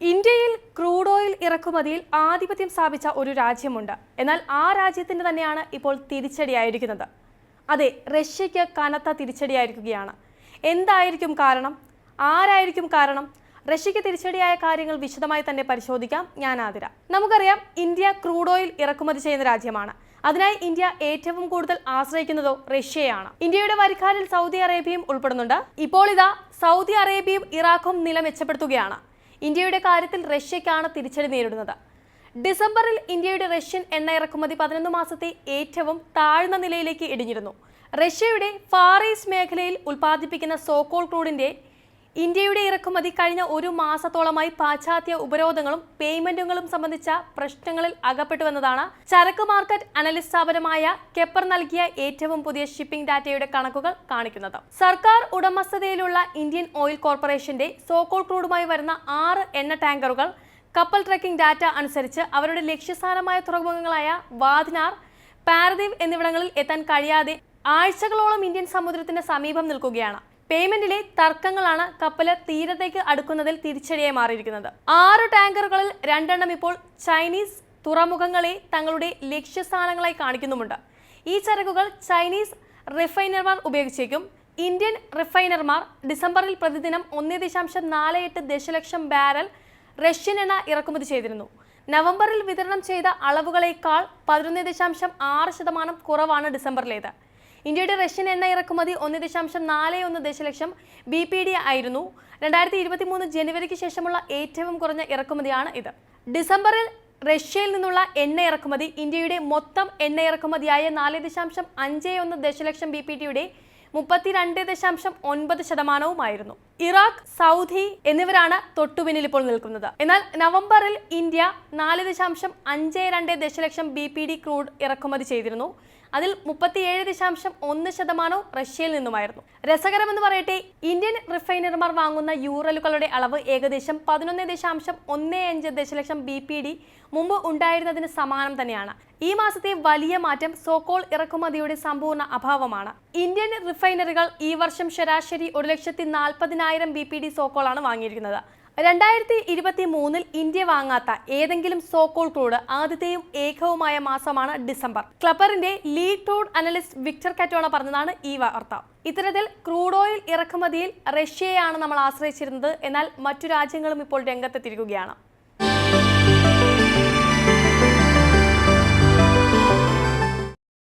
ഇന്ത്യയിൽ crude oil ഇറക്കുമതിയിൽ ആധിപത്യം സ്ഥാപിച്ച ഒരു രാജ്യമുണ്ട്. എന്നാൽ ആ രാജ്യത്തിന് തന്നെയാണ് ഇപ്പോൾ തിരിച്ചടിയായിരിക്കുന്നത്. അതെ റഷ്യയ്ക്ക് കനത്ത തിരിച്ചടിയായിരിക്കുകയാണ്. എന്തായിരിക്കും കാരണം? ആരായിരിക്കും കാരണം? റഷ്യയ്ക്ക് തിരിച്ചടിയായ കാര്യങ്ങൾ വിശദമായി തന്നെ പരിശോധിക്കാം. ഞാൻ ആതിര. നമുക്കറിയാം ഇന്ത്യ ക്രൂഡ് ഓയിൽ ഇറക്കുമതി ചെയ്യുന്ന രാജ്യമാണ്. അതിനായി ഇന്ത്യ ഏറ്റവും കൂടുതൽ ആശ്രയിക്കുന്നതോ റഷ്യയാണ്. ഇന്ത്യയുടെ വരിക്കാരിൽ സൗദി അറേബ്യയും ഉൾപ്പെടുന്നുണ്ട്. ഇപ്പോൾ ഇതാ സൗദി അറേബ്യയും ഇറാഖും നില മെച്ചപ്പെടുത്തുകയാണ്. ഇന്ത്യയുടെ കാര്യത്തിൽ റഷ്യയ്ക്കാണ് തിരിച്ചടി നേരിടുന്നത്. ഡിസംബറിൽ ഇന്ത്യയുടെ റഷ്യൻ എണ്ണ ഇറക്കുമതി പതിനൊന്ന് മാസത്തെ ഏറ്റവും താഴ്ന്ന നിലയിലേക്ക് ഇടിഞ്ഞിരുന്നു. റഷ്യയുടെ ഫാർ ഈസ്റ്റ് മേഖലയിൽ ഉൽപ്പാദിപ്പിക്കുന്ന സോക്കോൾ ക്രൂഡിന്റെ ഇന്ത്യയുടെ ഇറക്കുമതി കഴിഞ്ഞ ഒരു മാസത്തോളമായി പാശ്ചാത്യ ഉപരോധങ്ങളും പേയ്മെന്റുകളും സംബന്ധിച്ച പ്രശ്നങ്ങളിൽ അകപ്പെട്ടുവെന്നതാണ് ചരക്ക് മാർക്കറ്റ് അനലിസ്റ്റ് സ്ഥാപനമായ കെപ്പർ നൽകിയ ഏറ്റവും പുതിയ ഷിപ്പിംഗ് ഡാറ്റയുടെ കണക്കുകൾ കാണിക്കുന്നത്. സർക്കാർ ഉടമസ്ഥതയിലുള്ള ഇന്ത്യൻ ഓയിൽ കോർപ്പറേഷന്റെ സോക്കോൾ ക്രൂഡുമായി വരുന്ന ആറ് എണ്ണ ടാങ്കറുകൾ കപ്പൽ ട്രക്കിംഗ് ഡാറ്റ അനുസരിച്ച് അവരുടെ ലക്ഷ്യസ്ഥാനമായ തുറമുഖങ്ങളായ വാദിനാർ പാരദീപ് എന്നിവിടങ്ങളിൽ എത്താൻ കഴിയാതെ ആഴ്ചകളോളം ഇന്ത്യൻ സമുദ്രത്തിന്റെ സമീപം നിൽക്കുകയാണ്. പേയ്മെന്റിലെ തർക്കങ്ങളാണ് കപ്പൽ തീരത്തേക്ക് അടുക്കുന്നതിൽ തിരിച്ചടിയായി മാറിയിരിക്കുന്നത്. ആറ് ടാങ്കറുകളിൽ രണ്ടെണ്ണം ഇപ്പോൾ ചൈനീസ് തുറമുഖങ്ങളെ തങ്ങളുടെ ലക്ഷ്യസ്ഥാനങ്ങളായി കാണിക്കുന്നുമുണ്ട്. ഈ ചരക്കുകൾ ചൈനീസ് റിഫൈനർമാർ ഉപയോഗിച്ചേക്കും. ഇന്ത്യൻ റിഫൈനർമാർ ഡിസംബറിൽ പ്രതിദിനം ഒന്ന് ദശാംശം നാല് എട്ട് ദശലക്ഷം ബാരൽ റഷ്യൻ എണ്ണ ഇറക്കുമതി ചെയ്തിരുന്നു. നവംബറിൽ വിതരണം ചെയ്ത അളവുകളേക്കാൾ പതിനൊന്ന് ദശാംശം ആറ് ശതമാനം കുറവാണ് ഡിസംബറിലേത്. ഇന്ത്യയുടെ റഷ്യൻ എണ്ണ ഇറക്കുമതി ഒന്ന് ദശാംശം നാല് ഒന്ന് ദശലക്ഷം ബി പി ഡി ആയിരുന്നു. രണ്ടായിരത്തി ഇരുപത്തി മൂന്ന് ജനുവരിക്ക് ശേഷമുള്ള ഏറ്റവും കുറഞ്ഞ ഇറക്കുമതിയാണ് ഇത്. ഡിസംബറിൽ റഷ്യയിൽ നിന്നുള്ള എണ്ണ ഇറക്കുമതി ഇന്ത്യയുടെ മൊത്തം എണ്ണ ഇറക്കുമതിയായ നാല് ദശാംശം അഞ്ച് ഒന്ന് ദശലക്ഷം ബി പി ടിയുടെ മുപ്പത്തിരണ്ട് ദശാംശം ഒൻപത് ശതമാനവുമായിരുന്നു. ഇറാഖ് സൗദി എന്നിവരാണ് തൊട്ടുപിന്നിൽ ഇപ്പോൾ നിൽക്കുന്നത്. എന്നാൽ നവംബറിൽ ഇന്ത്യ നാല് ദശാംശം അഞ്ച് രണ്ട് ദശലക്ഷം ബി പി ഡി ക്രൂഡ് ഇറക്കുമതി ചെയ്തിരുന്നു. അതിൽ മുപ്പത്തിയേഴ് ദശാംശം ഒന്ന് ശതമാനവും റഷ്യയിൽ നിന്നുമായിരുന്നു. രസകരമെന്ന് പറയട്ടെ ഇന്ത്യൻ റിഫൈനർമാർ വാങ്ങുന്ന യൂറലുകളുടെ അളവ് ഏകദേശം പതിനൊന്ന് ദശാംശം ഒന്ന് അഞ്ച് ദശലക്ഷം ബി പി ഡി മുമ്പ് ഉണ്ടായിരുന്നതിന് സമാനം തന്നെയാണ്. ഈ മാസത്തെ വലിയ മാറ്റം സോക്കോൾ ഇറക്കുമതിയുടെ സമ്പൂർണ അഭാവമാണ്. ഇന്ത്യൻ റിഫൈനറികൾ ഈ വർഷം ശരാശരി ഒരു ലക്ഷത്തി നാൽപ്പതിനായിരം ബി പി ഡി സോക്കോളാണ് വാങ്ങിയിരിക്കുന്നത്. രണ്ടായിരത്തി ഇരുപത്തി മൂന്നിൽ ഇന്ത്യ വാങ്ങാത്ത ഏതെങ്കിലും സോക്കോൾ ക്രൂഡ് ആദ്യത്തെയും ഏകവുമായ മാസമാണ് ഡിസംബർ. ക്ലബറിന്റെ ലീഡ് ടൂഡ് അനലിസ്റ്റ് വിക്ടർ കാറ്റോണ പറഞ്ഞതാണ് ഈ വാർത്ത. ഇത്തരത്തിൽ ക്രൂഡ് ഓയിൽ ഇറക്കുമതിയിൽ റഷ്യയെയാണ് നമ്മൾ ആശ്രയിച്ചിരുന്നത് എന്നാൽ മറ്റു രാജ്യങ്ങളും ഇപ്പോൾ രംഗത്തെത്തിയിരിക്കുകയാണ്.